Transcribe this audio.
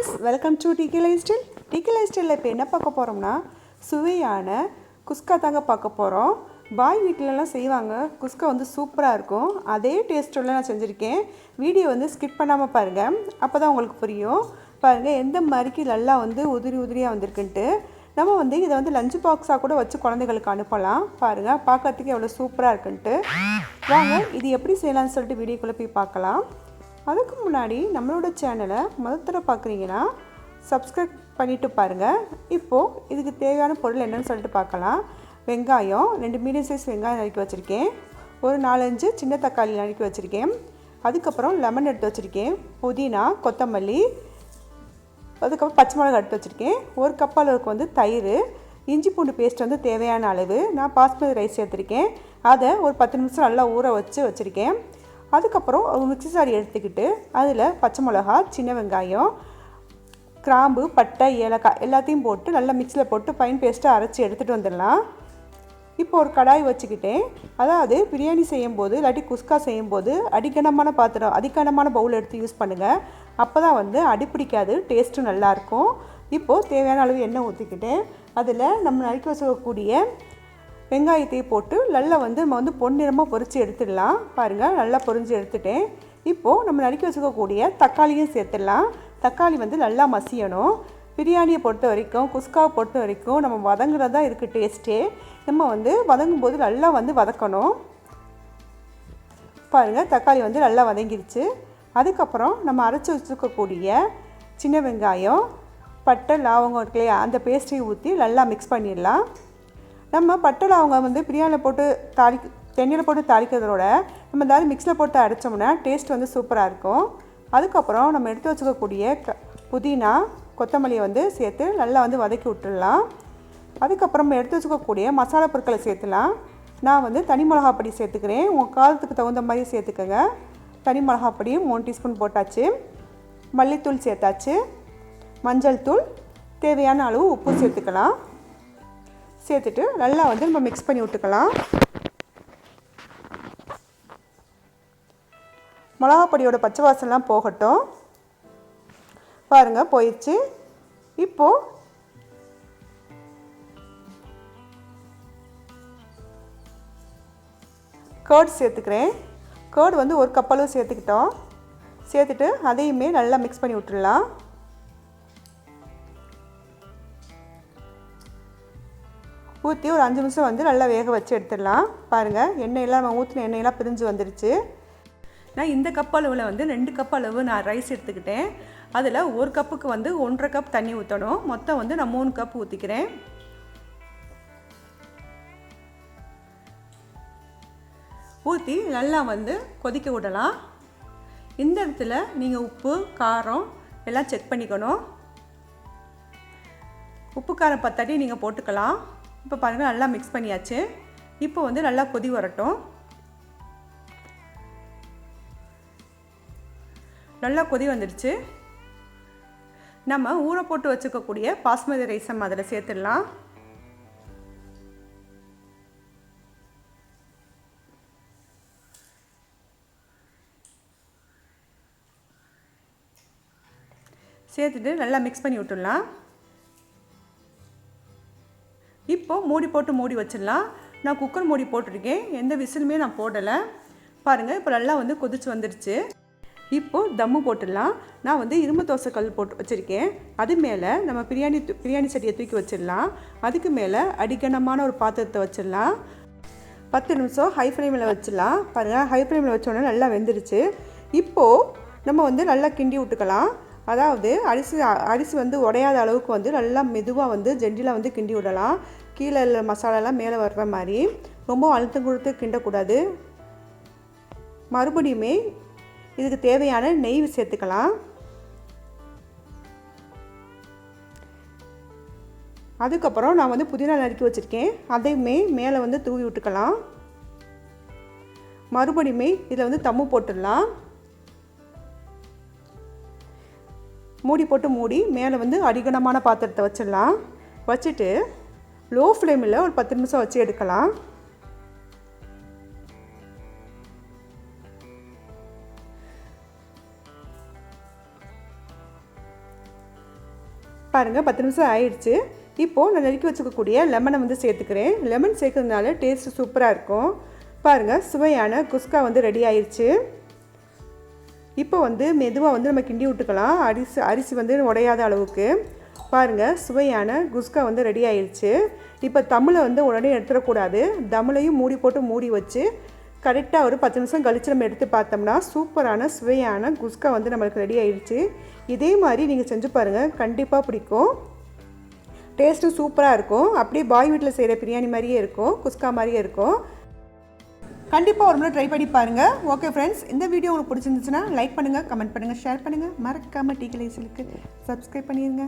Friends welcome to TK lifestyle TK life ஸ்டைலில் இப்போ என்ன பார்க்க போகிறோம்னா சுவையான குஸ்கா தாங்க பார்க்க போகிறோம் பாய் வீட்டிலலாம் செய்வாங்க. குஸ்கா வந்து சூப்பராக இருக்கும். அதே டேஸ்ட்டோட நான் செஞ்சுருக்கேன். வீடியோ வந்து ஸ்கிப் பண்ணாமல் பாருங்கள் அப்போ தான் உங்களுக்கு புரியும். பாருங்கள் எந்த மாதிரிக்கு நல்லா வந்து உதிரி உதிரியாக வந்திருக்குன்ட்டு. நம்ம வந்து இதை வந்து லஞ்ச் பாக்ஸாக கூட வச்சு குழந்தைகளுக்கு அனுப்பலாம். பாருங்கள் பார்க்கறதுக்கு எவ்வளோ சூப்பராக இருக்குன்ட்டு. வாங்க இது எப்படி செய்யலாம்னு சொல்லிட்டு வீடியோக்குள்ளே போய் பார்க்கலாம். அதுக்கு முன்னாடி நம்மளோட சேனலை முதல் தடவை பார்க்குறீங்கன்னா சப்ஸ்கிரைப் பண்ணிவிட்டு பாருங்கள் இப்போது இதுக்கு தேவையான பொருள் என்னன்னு சொல்லிட்டு பார்க்கலாம். வெங்காயம் ரெண்டு மீடியம் சைஸ் வெங்காயம் நறுக்கி வச்சுருக்கேன். ஒரு நாலஞ்சு சின்ன தக்காளி நறுக்கி வச்சுருக்கேன். அதுக்கப்புறம் லெமன் எடுத்து வச்சுருக்கேன். புதினா கொத்தமல்லி அதுக்கப்புறம் பச்சை மிளகா எடுத்து வச்சுருக்கேன். ஒரு கப் அளவுக்கு வந்து தயிர் இஞ்சி பூண்டு பேஸ்ட் வந்து தேவையான அளவு. நான் பாஸ்மதி ரைஸ் சேர்த்துருக்கேன் அதை ஒரு பத்து நிமிஷம் நல்லா ஊற வச்சு வச்சுருக்கேன். அதுக்கப்புறம் மிக்சி மிக்ஸி சாரி எடுத்துக்கிட்டு அதில் பச்சை மிளகா சின்ன வெங்காயம் கிராம்பு பட்டை ஏலக்காய் எல்லாத்தையும் போட்டு நல்லா மிக்சியில் போட்டு ஃபைன் பேஸ்ட்டாக அரைச்சி எடுத்துகிட்டு வந்துடலாம். இப்போ ஒரு கடாய் வச்சுக்கிட்டேன். அதாவது பிரியாணி செய்யும்போது இல்லாட்டி குஸ்கா செய்யும்போது அடிக்கனமான பாத்திரம் அதிகனமான பவுல் எடுத்து யூஸ் பண்ணுங்கள் அப்போ தான் வந்து அடிப்பிடிக்காது டேஸ்ட்டும் நல்லாயிருக்கும் இப்போது தேவையான அளவு எண்ணெய் ஊற்றிக்கிட்டேன் அதில் நம்ம நறுக்கி வச்சுக்கக்கூடிய வெங்காயத்தையும் போட்டு நல்லா வந்து நம்ம வந்து பொன்னிறமாக பொரித்து எடுத்துடலாம். பாருங்கள் நல்லா பொரிஞ்சு எடுத்துட்டேன். இப்போது நம்ம நறுக்கி வச்சுக்கக்கூடிய தக்காளியும் சேர்த்துடலாம். தக்காளி வந்து நல்லா மசியணும். பிரியாணியை பொறுத்த வரைக்கும் குஸ்காவை பொறுத்த வரைக்கும் நம்ம வதங்குறது தான் இருக்குது டேஸ்ட்டே. நம்ம வந்து வதங்கும் போது நல்லா வந்து வதக்கணும். பாருங்கள் தக்காளி வந்து நல்லா வதங்கிருச்சு. அதுக்கப்புறம் நம்ம அரைச்சி வச்சுருக்கக்கூடிய சின்ன வெங்காயம் பட்டை லாவங்கம் இருக்குல்லையா அந்த பேஸ்ட்டையும் ஊற்றி நல்லா மிக்ஸ் பண்ணிடலாம். நம்ம பட்டை அவங்க வந்து பிரியாணியில் போட்டு தாளி தண்ணியில் போட்டு தாளிக்கிறதோட நம்ம ஏதாவது மிக்ஸில் போட்டு அரைச்சோம்னா டேஸ்ட் வந்து சூப்பராக இருக்கும். அதுக்கப்புறம் நம்ம எடுத்து வச்சுக்கக்கூடிய க புதினா கொத்தமல்லியை வந்து சேர்த்து நல்லா வந்து வதக்கி விட்டுடலாம். அதுக்கப்புறம் நம்ம எடுத்து வச்சுக்கக்கூடிய மசாலா பொருட்களை சேர்த்துலாம். நான் வந்து தனி மிளகா பொடி சேர்த்துக்கிறேன். உங்கள் காலத்துக்கு தகுந்த மாதிரி சேர்த்துக்கோங்க. தனி மிளகா பொடி மூணு டீஸ்பூன் போட்டாச்சு. மல்லித்தூள் சேர்த்தாச்சு. மஞ்சள் தூள். தேவையான அளவு உப்பு சேர்த்துக்கலாம். சேர்த்துட்டு நல்லா வந்து நம்ம மிக்ஸ் பண்ணி விட்டுக்கலாம். மிளகா பொடியோட பச்சை வாசம்லாம் போகட்டும். பாருங்கள் போயிடுச்சு. இப்போது கேர்ட் சேர்த்துக்கிறேன். கேர்டு வந்து ஒரு கப்பளவு சேர்த்துக்கிட்டோம். சேர்த்துட்டு அதையுமே நல்லா மிக்ஸ் பண்ணி விட்டுடலாம். ஊற்றி ஒரு அஞ்சு நிமிஷம் வந்து நல்லா வேக வச்சு எடுத்துடலாம். பாருங்கள் எண்ணெயெல்லாம் நம்ம ஊற்றின எண்ணெயெல்லாம் பிரிஞ்சு வந்துருச்சு. நான் இந்த கப் அளவில் வந்து ரெண்டு கப் அளவு நான் ரைஸ் எடுத்துக்கிட்டேன். அதில் ஒரு கப்புக்கு வந்து ஒன்றரை கப் தண்ணி ஊற்றணும் மொத்தம் வந்து நான் மூணு கப் ஊற்றிக்கிறேன் ஊற்றி நல்லா வந்து கொதிக்க விடலாம். இந்த இடத்துல நீங்கள் உப்பு காரம் எல்லாம் செக் பண்ணிக்கணும். உப்பு காரம் பத்தாட்டி நீங்கள் போட்டுக்கலாம். இப்போ பாருங்கள் நல்லா மிக்ஸ் பண்ணியாச்சு. இப்போ வந்து நல்லா கொதி வரட்டும். நல்லா கொதி வந்துடுச்சு. நம்ம ஊற போட்டு வச்சுக்கக்கூடிய பாஸ்மதி ரைஸம் அதில் சேர்த்துடலாம். சேர்த்துட்டு நல்லா மிக்ஸ் பண்ணி விட்டுடலாம். இப்போது மூடி போட்டு மூடி வச்சிடலாம். நான் குக்கர் மூடி போட்டிருக்கேன். எந்த விசிலுமே நான் போடலை. பாருங்கள் இப்போ நல்லா வந்து கொதிச்சு வந்துடுச்சு. இப்போது தம்மு போட்டுடலாம். நான் வந்து இரும்பு தோசை கல் போட்டு வச்சுருக்கேன். அது மேலே நம்ம பிரியாணி பிரியாணி செடியை தூக்கி வச்சிடலாம். அதுக்கு மேலே அடிக்கனமான ஒரு பாத்திரத்தை வச்சிடலாம். பத்து நிமிஷம் ஹை ஃப்ளேமில் வச்சிடலாம். பாருங்கள் ஹை ஃப்ளேமில் வச்சோடனே நல்லா வெந்துருச்சு இப்போது நம்ம வந்து நல்லா கிண்டி விட்டுக்கலாம். அதாவது அரிசி அரிசி வந்து உடையாத அளவுக்கு வந்து நல்லா மெதுவாக வந்து ஜெண்டிலாக வந்து கிண்டி விடலாம். கீழே உள்ள மசாலாலாம் மேலே வர்ற மாதிரி ரொம்ப அழுத்தம் கொடுத்து கிண்டக்கூடாது. மறுபடியுமே இதுக்கு தேவையான நெய் சேர்த்துக்கலாம். அதுக்கப்புறம் நான் வந்து புதினா நறுக்கி வச்சுருக்கேன். அதையுமே மேலே வந்து தூவி விட்டுக்கலாம். மறுபடியுமே இதில் வந்து தம்மு போட்டுடலாம். மூடி போட்டு மூடி மேலே வந்து அடிகனமான பாத்திரத்தை வச்சிடலாம். வச்சுட்டு லோ ஃப்ளேமில் ஒரு பத்து நிமிஷம் வச்சு எடுக்கலாம். பாருங்கள் பத்து நிமிஷம் ஆயிடுச்சு. இப்போது நான் நெருக்கி வச்சுக்கக்கூடிய லெமனை வந்து சேர்த்துக்கிறேன். லெமன் சேர்க்கறதுனால டேஸ்ட்டு சூப்பராக இருக்கும். பாருங்கள் சுவையான குஸ்கா வந்து ரெடி ஆயிடுச்சு இப்போ வந்து மெதுவாக வந்து நம்ம கிண்டி விட்டுக்கலாம். அரிசி அரிசி வந்து உடையாத அளவுக்கு. பாருங்கள் சுவையான குஸ்கா வந்து ரெடி ஆயிடுச்சு இப்போ தமிழை வந்து உடனே எடுத்துடக்கூடாது. தமிழையும் மூடி போட்டு மூடி வச்சு கரெக்டாக ஒரு பத்து நிமிஷம் கழித்து நம்ம எடுத்து பார்த்தோம்னா சூப்பரான சுவையான குஸ்கா வந்து நம்மளுக்கு ரெடி ஆயிடுச்சு இதே மாதிரி நீங்கள் செஞ்சு பாருங்கள் கண்டிப்பாக பிடிக்கும். டேஸ்ட்டும் சூப்பராக இருக்கும். அப்படியே பாய் வீட்டில் செய்கிற பிரியாணி மாதிரியே இருக்கும் குஸ்கா மாதிரியே இருக்கும். கண்டிப்பாக ஒரு முறை ட்ரை பண்ணி பாருங்கள் ஓகே ஃப்ரெண்ட்ஸ் இந்த வீடியோ உங்களுக்கு பிடிச்சிருந்துச்சுன்னா லைக் பண்ணுங்கள் கமெண்ட் பண்ணுங்கள் ஷேர் பண்ணுங்கள் மறக்காமல் டீ கலைசலுக்கு சப்ஸ்கிரைப் பண்ணிடுங்க